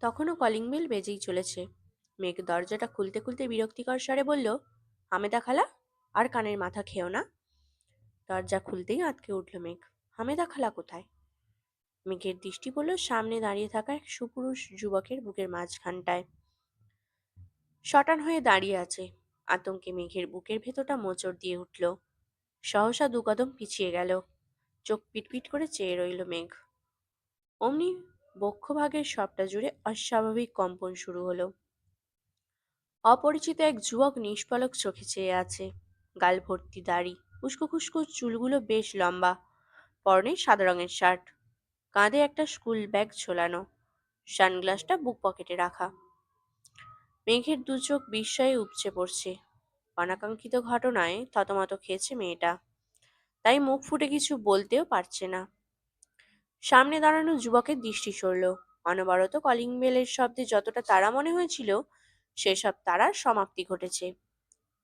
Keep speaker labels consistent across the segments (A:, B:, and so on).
A: তখনও calling bell বেজেই চলেছে। মেঘ দরজাটা খুলতে খুলতে বিরক্তিকর স্বরে বলল, হামেদা খালা, আর কানের মাথা খেও না। দরজা খুলতেই আটকে উঠল মেঘ, হামেদা খালা কোথায়? মেঘের দৃষ্টি পড়ল সামনে দাঁড়িয়ে থাকা এক সুপুরুষ যুবকের বুকের মাঝখানটায়। শটান হয়ে দাঁড়িয়ে আছে। আতঙ্কে মেঘের বুকের ভেতরটা মোচড় দিয়ে উঠল। সহসা দু কদম পিছিয়ে গেল। চোখ পিটপিট করে চেয়ে রইল মেঘ। অমনি বক্ষভাগের সবটা জুড়ে অস্বাভাবিক কম্পন শুরু হলো। অপরিচিত এক যুবক নিষ্পলক চোখে চেয়ে আছে। গাল ভর্তি দাড়ি, উস্কো খুস্কো চুলগুলো বেশ লম্বা, পরনে সাদা রঙের শার্ট, কাঁধে একটা স্কুল ব্যাগ ঝোলানো, সানগ্লাসটা বুক পকেটে রাখা। মেঘের দু চোখ বিস্ময়ে উপচে পড়ছে। অনাকাঙ্ক্ষিত ঘটনায় থতমত খেয়েছে মেয়েটা। তাই মুখ ফুটে কিছু বলতেও পারছে না। সামনে দাঁড়ানো যুবকের দৃষ্টি সরল। অনবরত কলিং বেলের শব্দে যতটা তারা মনে হয়েছিল, সেসব তারার সমাপ্তি ঘটেছে।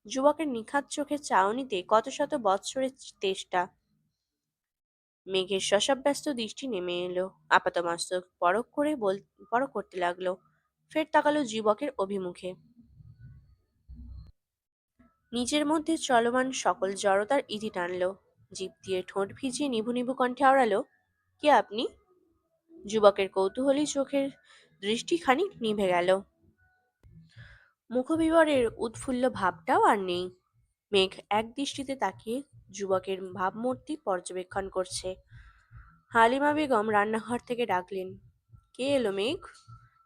A: যুবকের নিখাত চোখের চাউনিতে কত শত বৎসরের তেষ্টা। মেঘের শশব্যস্ত দৃষ্টি নেমে এলো। আপাতমস্তক পরক করে বল পরক করতে লাগল। ফের তাকালো যুবকের অভিমুখে। নিজের মধ্যে চলমান সকল জড়তার ইতি টানলো। জিভ দিয়ে ঠোঁট ভিজিয়ে নিভু নিভু কণ্ঠে আওড়ালো কে আপনি? যুবকের কৌতূহলী চোখের দৃষ্টি খানিক নিভে গেল। মুখবিবরের উৎফুল্ল ভাবটাও আর নেই। মেঘ এক দৃষ্টিতে তাকিয়ে যুবকের ভাবমূর্তি পর্যবেক্ষণ করছে। হালিমা বেগম রান্নাঘর থেকে ডাকলেন, কে এলো মেঘ?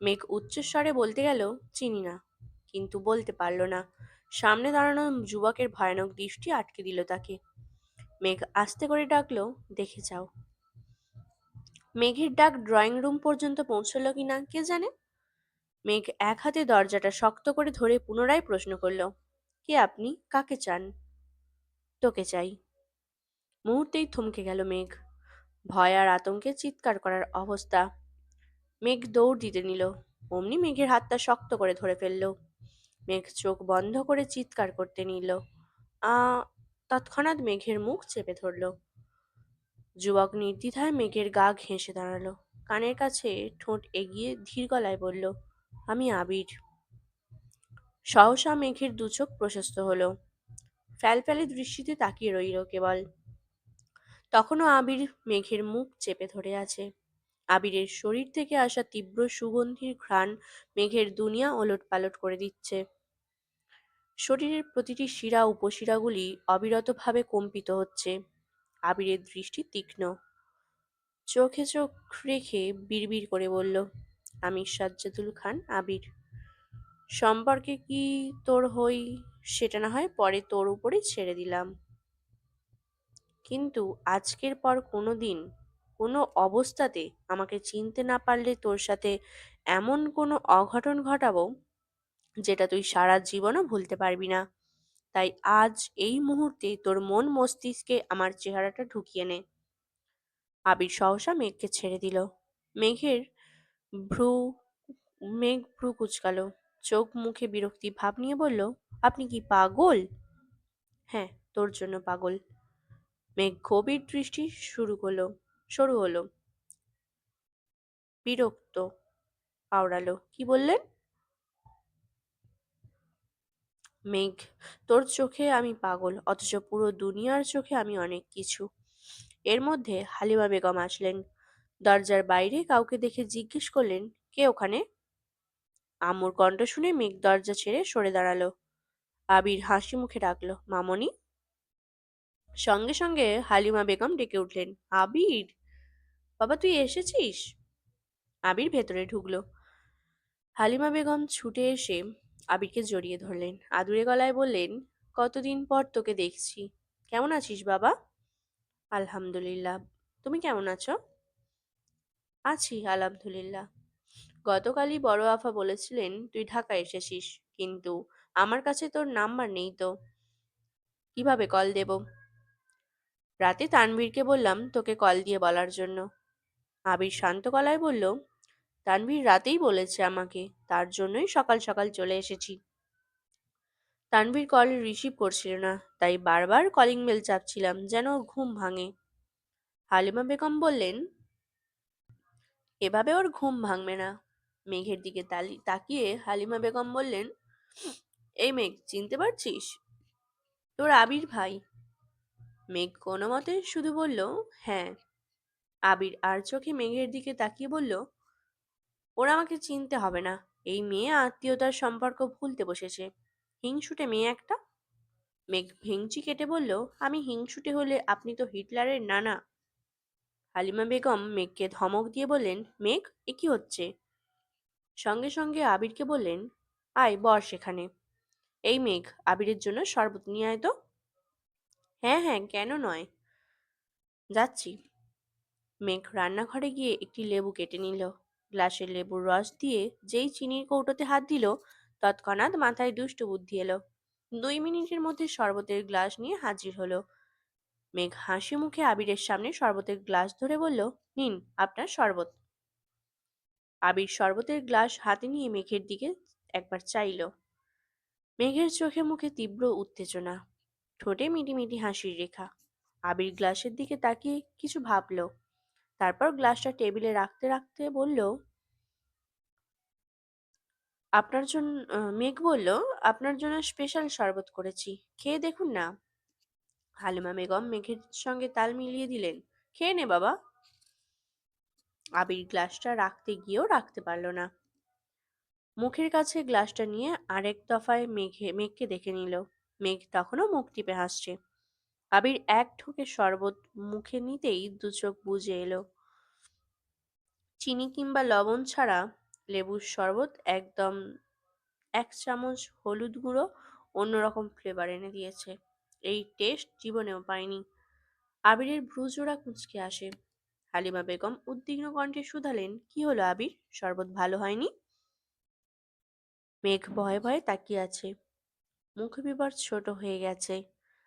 A: মেঘ উচ্চস্বরে বলতে গেল, চিনি না। কিন্তু বলতে পারল না। সামনে দাঁড়ানো যুবকের ভয়ানক দৃষ্টি আটকে দিল তাকে। মেঘ আস্তে করে ডাকলো, দেখে যাও। মেঘের ডাক ড্রয়িং রুম পর্যন্ত পৌঁছলো কিনা কে জানে? মেঘ এক হাতে দরজাটা শক্ত করে ধরে পুনরায় প্রশ্ন করল, কে আপনি? কাকে চান? তোকে চাই। মুহূর্তেই থমকে গেল মেঘ। ভয় আর আতঙ্কে চিৎকার করার অবস্থা। মেঘ দৌড় দিতে নিল, অমনি মেঘের হাতটা শক্ত করে ধরে ফেলল। মেঘ চোখ বন্ধ করে চিৎকার করতে নিল। আ, তৎক্ষণাৎ মেঘের মুখ চেপে ধরল। যুবক নির্দ্বিধায় মেঘের গা ঘেঁষে দাঁড়াল। কানের কাছে ঠোঁট এগিয়ে ধীর গলায় বলল, আমি আবির। সহসা মেঘের দু চোখ প্রশস্ত হলো। ফ্যালফ্যালে দৃষ্টিতে তাকিয়ে রইল কেবল। তখনও আবির মেঘের মুখ চেপে ধরে আছে। আবিরের শরীর থেকে আসা তীব্র সুগন্ধির ঘ্রাণ মেঘের দুনিয়া ওলট পালট করে দিচ্ছে। শরীরের প্রতিটি শিরা, উপশিরাগুলি অবিরতভাবে কম্পিত হচ্ছে। আবিরের দৃষ্টি তীক্ষ্ণ। চোখে চোখ রেখে বিড়বিড় করে বলল আমি সাজ্জাদুল খান, আবির। সম্পর্কে কি তোর হই? সেটা না হয় পরে তোর উপরে ছেড়ে দিলাম। কিন্তু আজকের পর কোনো দিন, কোনো অবস্থাতে আমাকে চিনতে না পারলে তোর সাথে এমন কোনো অঘটন ঘটাবো, যেটা তুই সারা জীবনও ভুলতে পারবি না। তাই আজ এই মুহূর্তে তোর মন মস্তিষ্কে আমার চেহারাটা ঢুকিয়ে নে। আবির সহসা মেঘকে ছেড়ে দিল। মেঘের ভ্রু, মেঘ ভ্রু কুচকালো। চোখ মুখে বিরক্তি ভাব নিয়ে বলল, আপনি কি পাগল? হ্যাঁ তোর জন্য পাগল। মেঘ গভীর দৃষ্টি শুরু হলো শুরু হলো। বিরক্ত, আওড়ালো। কি বললেন? মেঘ। তোর চোখে আমি পাগল, অথচ পুরো দুনিয়ার চোখে আমি অনেক কিছু। এর মধ্যে হালিমা বেগম আসলেন। দরজার বাইরে কাউকে দেখে জিজ্ঞেস করলেন, কে ওখানে? আম্মুর কণ্ঠ শুনে মেঘ দরজা ছেড়ে সরে দাঁড়াল। আবির হাসি মুখে ডাকলো, মামনি? সঙ্গে সঙ্গে হালিমা বেগম ডেকে উঠলেন, আবির? বাবা, তুই এসেছিস? আবির ভেতরে ঢুকলো। হালিমা বেগম ছুটে এসে আবিরকে জড়িয়ে ধরলেন। আদুরে গলায় বললেন, কতদিন পর তোকে দেখছি। কেমন আছিস বাবা? আলহামদুলিল্লাহ। তুমি কেমন আছো? আছি, আলহামদুলিল্লাহ। গতকালই বড় আফা বলেছিলেন, তুই ঢাকা এসেছিস, কিন্তু আমার কাছে তোর নাম্বার নেই তো। কীভাবে কল দেব? রাতে তানভীরকে বললাম তোকে কল দিয়ে বলার জন্য। আবির শান্ত গলায় বলল তানভীর রাতেই বলেছে আমাকে, তার জন্যই সকাল সকাল চলে এসেছি। তানভীর কল রিসিভ করছিল না, তাই বারবার কলিং বেল চাপছিলাম, যেন ঘুম ভাঙে। হালিমা বেগম বললেন, এভাবে ওর ঘুম ভাঙবে না। মেঘের দিকে তাকিয়ে হালিমা বেগম বললেন, এই মেঘ, চিনতে পারছিস? তোর আবির ভাই। মেঘ কোনো মতে শুধু বলল হ্যাঁ। আবির আর চোখে মেঘের দিকে তাকিয়ে বলল ওরা আমাকে চিনতে হবে না। এই মেয়ে আত্মীয়তার সম্পর্ক ভুলতে বসেছে। হিংসুটে মেয়ে একটা? মেঘ ভেংচি কেটে বলল, আমি হিংসুটে হলে আপনি তো হিটলারের নানা। হালিমা বেগম মেঘকে ধমক দিয়ে বললেন, মেঘ, এ কি হচ্ছে? সঙ্গে সঙ্গে আবিরকে বললেন, আয় বর সেখানে এই মেঘ, আবিরের জন্য শরবত নিয়ে আয় তো। হ্যাঁ হ্যাঁ কেন নয়। যাচ্ছি। মেঘ রান্নাঘরে গিয়ে একটি লেবু কেটে নিল। গ্লাসে লেবুর রস দিয়ে যেই চিনির কৌটোতে হাত দিল, তৎক্ষণাৎ মাথায় দুষ্ট বুদ্ধি এলো। দুই মিনিটের মধ্যে শরবতের গ্লাস নিয়ে হাজির হলো। মেঘ হাসি মুখে আবিরের সামনে শরবতের গ্লাস ধরে বলল, নিন, আপনার শরবত। আবির শরবতের গ্লাস হাতে নিয়ে মেঘের দিকে একবার চাইল। মেঘের চোখে মুখে তীব্র উত্তেজনা, ঠোঁটে মিটি মিটি হাসির রেখা। আবির গ্লাসের দিকে তাকিয়ে কিছু ভাবলো। তারপর গ্লাসটা টেবিলে রাখতে রাখতে বলল, আপনার জন্য মেঘ বলল, আপনার জন্য স্পেশাল শরবত করেছি। খেয়ে দেখুন না। হালিমা বেগম মেঘের সঙ্গে তাল মিলিয়ে দিলেন, খেয়ে নে বাবা। আবির গ্লাসটা রাখতে গিয়েও রাখতে পারল না। মুখের কাছে গ্লাসটা নিয়ে আরেক দফায় মেঘে, মেঘকে দেখে নিল। মেঘ তখনও মুখ টিপে হাসছে। আবির এক ঢোকে শরবত মুখে নিতেই দু চোখ বুজে এলো। চিনি কিংবা লবণ ছাড়া লেবুর শরবত একদম এক চামচ হলুদ গুঁড়ো অন্যরকম ফ্লেভার এনে দিয়েছে। এই টেস্ট জীবনেও পাইনি। আবিরের ভ্রুজোড়া কুঁচকে আসে। হালিমা বেগম উদ্বিগ্ন কণ্ঠে শুধালেন, কি হলো আবির? শরবত ভালো হয়নি? মেঘ ভয়ে ভয়ে তাকিয়ে আছে। মুখ বিবর ছোট হয়ে গেছে।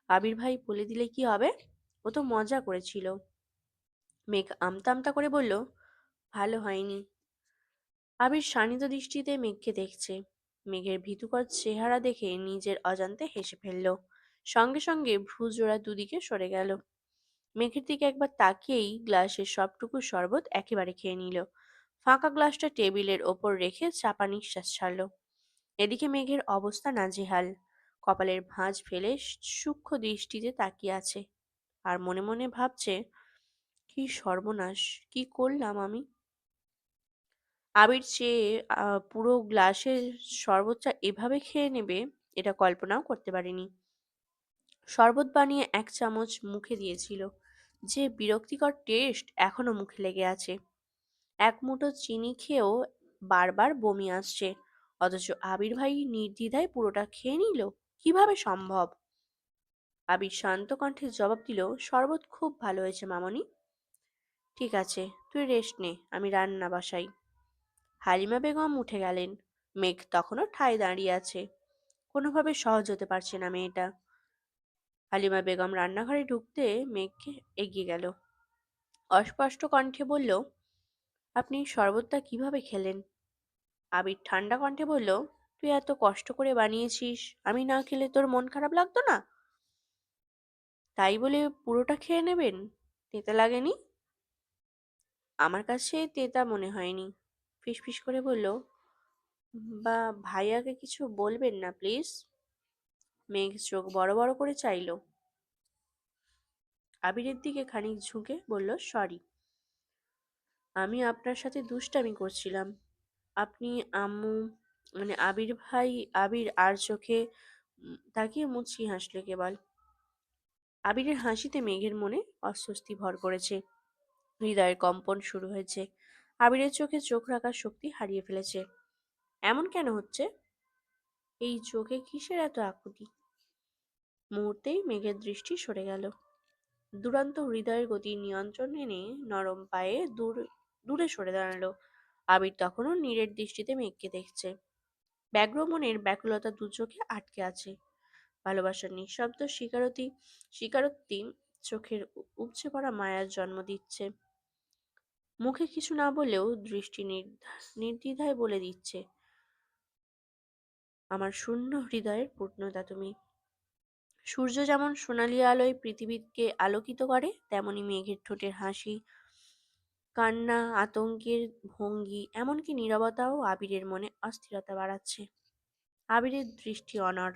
A: আবির ভাই বলে দিলে কি হবে? ও তো মজা করেছিল। মেঘ আমতা আমতা করে বলল, ভালো হয়নি। আবির শানিত দৃষ্টিতে মেঘকে দেখছে। মেঘের ভীতুকর চেহারা দেখে নিজের অজান্তে হেসে ফেলল। সঙ্গে সঙ্গে ভ্রুজোড়া দুদিকে সরে গেল। মেঘের দিকে একবার তাকিয়েই গ্লাসের সবটুকু শরবত একেবারে খেয়ে নিল। ফাঁকা গ্লাসটা টেবিলের ওপর রেখে চাপা নিঃশ্বাস ছাড়ল। এদিকে মেঘের অবস্থা নাজেহাল। কপালের ভাঁজ ফেলে সূক্ষ্ম দৃষ্টিতে তাকিয়ে আছে। আর মনে মনে ভাবছে, কি সর্বনাশ, কি করলাম আমি? আবির চেয়ে পুরো গ্লাসের শরবতটা এভাবে খেয়ে নেবে, এটা কল্পনাও করতে পারিনি। শরবত বানিয়ে এক চামচ মুখে দিয়েছিল। যে বিরক্তিকর টেস্ট এখনও মুখে লেগে আছে। এক মুঠো চিনি খেয়েও বারবার বমি আসছে। অথচ আবির ভাই নির্দ্বিধায় পুরোটা খেয়ে নিল। কীভাবে সম্ভব? আবির শান্ত কণ্ঠে জবাব দিল, শরবত খুব ভালো হয়েছে মামনি। ঠিক আছে, তুই রেস্ট নে, আমি রান্না বাসাই। হালিমা বেগম উঠে গেলেন। মেঘ তখনও ঠায় দাঁড়িয়ে আছে। কোনোভাবে সহজ হতে পারছে না মেয়েটা। হালিমা বেগম রান্নাঘরে ঢুকতে মেঘকে এগিয়ে গেল। অস্পষ্ট কণ্ঠে বলল, আপনি শরবতটা কীভাবে খেলেন? আবির ঠান্ডা কণ্ঠে বলল তুই এত কষ্ট করে বানিয়েছিস? আমি না খেলে তোর মন খারাপ লাগতো না? তাই বলে পুরোটা খেয়ে নেবেন? তেতা লাগেনি? আমার কাছে তেতা মনে হয়নি। ফিসফিস করে বলল, বা, ভাইয়াকে কিছু বলবেন না, প্লিজ? মেঘ চোখ বড় বড় করে চাইল। আবিরের দিকে খানিক ঝুঁকে বলল, সরি। আমি আপনার সাথে দুষ্টামি করছিলাম। আপনি, আম্মু মানে আবির ভাই, আবির আর চোখে তাকিয়ে মুচকি হাসলে কেবল আবিরের হাসিতে মেঘের মনে অস্বস্তি ভর করেছে। হৃদয়ের কম্পন শুরু হয়েছে। আবিরের চোখে চোখ রাখার শক্তি হারিয়ে ফেলেছে। এমন কেন হচ্ছে? এই চোখে কিসের এত আকুতি? মুহূর্তেই মেঘের দৃষ্টি সরে গেল। দুরন্ত হৃদয়ের গতির নিয়ন্ত্রণ এনে নরম পায়ে দূর, দূরে সরে দাঁড়াল। আবির তখনও নীরের দৃষ্টিতে মেঘকে দেখছে। ব্যগ্র মনের ব্যাকুলতা দু চোখে আটকে আছে। ভালোবাসার নিঃশব্দ স্বীকারতি, স্বীকারোক্তি চোখের উপচে পড়া মায়ার জন্ম দিচ্ছে। মুখে কিছু না বলেও দৃষ্টি নির্দ্বিধায় বলে দিচ্ছে। আমার শূন্য হৃদয়ের পূর্ণতা তুমি। সূর্য যেমন সোনালি আলোয় পৃথিবীকে আলোকিত করে, তেমনি মেঘের ঠোঁটের হাসি কান্না আতঙ্কের ভঙ্গি এমনকি নীরবতাও আবিরের মনে অস্থিরতা বাড়াচ্ছে। আবিরের দৃষ্টি অনর